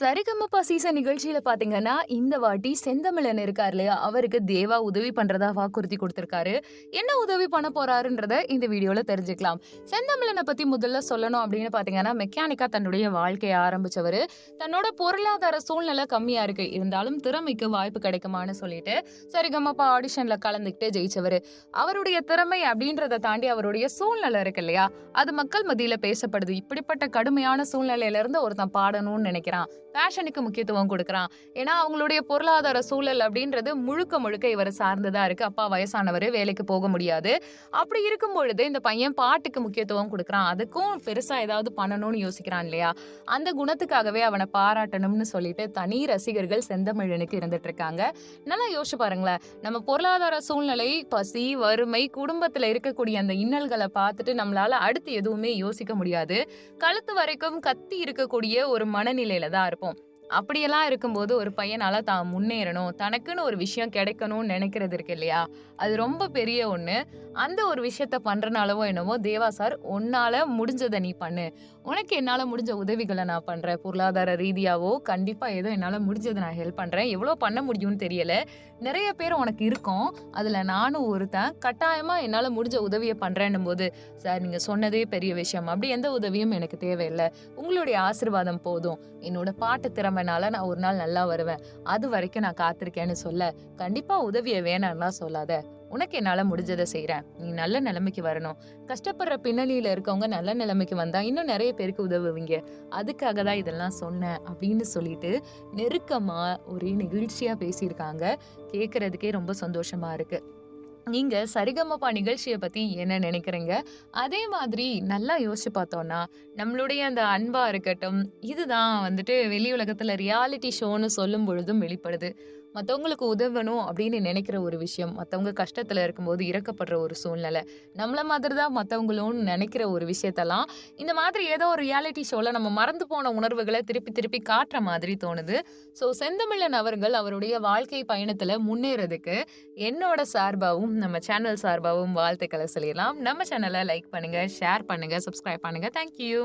Sarigamapa season நிகழ்ச்சியில பாத்தீங்கன்னா, இந்த வாட்டி செந்தமிழன் இருக்கார் இல்லையா? அவருக்கு தேவா உதவி பண்றதா வாக்குறுதி கொடுத்திருக்காரு என்ன உதவி பண்ண போறாருன்றத இந்த வீடியோல தெரிஞ்சுக்கலாம். செந்தமிழனை பத்தி முதல்ல சொல்லணும் அப்படின்னு பாத்தீங்கன்னா, மெக்கானிக்கா தன்னுடைய வாழ்க்கையை ஆரம்பிச்சவர் தன்னோட பொருளாதார சூழ்நிலை கம்மியா இருக்கு. இருந்தாலும் திறமைக்கு வாய்ப்பு கிடைக்குமான்னு சொல்லிட்டு, சரிகமப்பா ஆடிஷன்ல கலந்துக்கிட்டு ஜெயிச்சவர் அவருடைய திறமை அப்படின்றத தாண்டி அவருடைய சூழ்நிலை இருக்கு இல்லையா? அது மக்கள் மத்தியில பேசப்படுது. இப்படிப்பட்ட கடுமையான சூழ்நிலையில இருந்து ஒருத்தன் பாடணும்னு நினைக்கிறான். ஃபேஷனுக்கு முக்கியத்துவம் கொடுக்குறான் ஏன்னா, அவங்களுடைய பொருளாதார சூழல் அப்படின்றது முழுக்க முழுக்க இவர் சார்ந்து தான் இருக்கு. அப்பா வயசானவர் வேலைக்கு போக முடியாது. அப்படி இருக்கும் பொழுது இந்த பையன் பாட்டுக்கு முக்கியத்துவம் கொடுக்குறான் அதுக்கும் பெருசா ஏதாவது பண்ணணும்னு யோசிக்கிறான் இல்லையா? அந்த குணத்துக்காகவே அவனை பாராட்டணும்னு சொல்லிட்டு தனி ரசிகர்கள் செந்தமிழனுக்கு இருந்துட்டு இருக்காங்க. நல்லா யோசிச்சு பாருங்களேன். நம்ம பொருளாதார சூழ்நிலை, பசி, வறுமை, குடும்பத்துல இருக்கக்கூடிய அந்த இன்னல்களை பார்த்துட்டு நம்மளால அடுத்து எதுவுமே யோசிக்க முடியாது. கழுத்து வரைக்கும் கத்தி இருக்கக்கூடிய ஒரு மனநிலையில தான் இருப்போம். Bom, அப்படியெல்லாம் இருக்கும்போது ஒரு பையனால தான் முன்னேறணும், தனக்குன்னு ஒரு விஷயம் கிடைக்கணும்னு நினைக்கிறது இருக்கு இல்லையா? அது ரொம்ப பெரிய ஒன்று அந்த ஒரு விஷயத்த பண்ணுறனாலவோ என்னவோ, தேவா சார் உன்னால் முடிஞ்சதை நீ பண்ணு. உனக்கு என்னால் முடிஞ்ச உதவிகளை நான் பண்ணுறேன் பொருளாதார ரீதியாவோ கண்டிப்பாக ஏதோ என்னால் முடிஞ்சதை நான் ஹெல்ப் பண்றேன். எவ்வளோ பண்ண முடியும்னு தெரியலை நிறைய பேர் உனக்கு இருக்கோம். அதில் நானும் ஒருத்தன். கட்டாயமாக என்னால் முடிஞ்ச உதவியை உதவிய பண்றேன்னும்போது, சார் நீங்கள் சொன்னதே பெரிய விஷயம். அப்படி எந்த உதவியும் எனக்கு தேவையில்லை உங்களுடைய ஆசீர்வாதம் போதும். என்னோட பாட்டு திறமை திறமைனால நான் ஒரு நாள் நல்லா வருவேன். அது வரைக்கும் நான் காத்திருக்கேன்னு சொல்ல, கண்டிப்பா உதவிய வேணான்லாம் சொல்லாத. உனக்கு என்னால முடிஞ்சதை செய்யறேன் நீ நல்ல நிலைமைக்கு வரணும். கஷ்டப்படுற பின்னணியில இருக்கவங்க நல்ல நிலைமைக்கு வந்தா, இன்னும் நிறைய பேருக்கு உதவுவீங்க. அதுக்காக தான் இதெல்லாம் சொன்னேன்." அப்படின்னு சொல்லிட்டு நெருக்கமா ஒரே நெகிழ்ச்சியா பேசியிருக்காங்க. கேட்கறதுக்கே ரொம்ப சந்தோஷமா இருக்கு. நீங்க சரிகமப்பா நிகழ்ச்சியை பத்தி என்ன நினைக்கிறீங்க? அதே மாதிரி நல்லா யோசிச்சு பார்த்தோம்னா, நம்மளுடைய அந்த அன்பா இருக்கட்டும், இதுதான் வந்துட்டு வெளி உலகத்துல ரியாலிட்டி ஷோன்னு சொல்லும் பொழுதும் வெளிப்படுது. மற்றவங்களுக்கு உதவணும் அப்படின்னு நினைக்கிற ஒரு விஷயம். மற்றவங்க கஷ்டத்தில் இருக்கும்போது இறக்கப்படுற ஒரு சூழ்நிலை. நம்மளை மாதிரி தான் மற்றவங்களும் நினைக்கிற ஒரு விஷயத்தெல்லாம், இந்த மாதிரி ஏதோ ஒரு ரியாலிட்டி ஷோவில் நம்ம மறந்து போன உணர்வுகளை திருப்பி திருப்பி காட்டுற மாதிரி தோணுது. ஸோ செந்தமிழன் அவர்கள் அவருடைய வாழ்க்கை பயணத்தில் முன்னேறதுக்கு என்னோட சார்பாகவும் நம்ம சேனல் சார்பாகவும் வாழ்த்துக்களை சொல்லிடலாம் நம்ம சேனலை லைக் பண்ணுங்கள் ஷேர் பண்ணுங்கள் சப்ஸ்கிரைப் பண்ணுங்கள் தேங்க் யூ.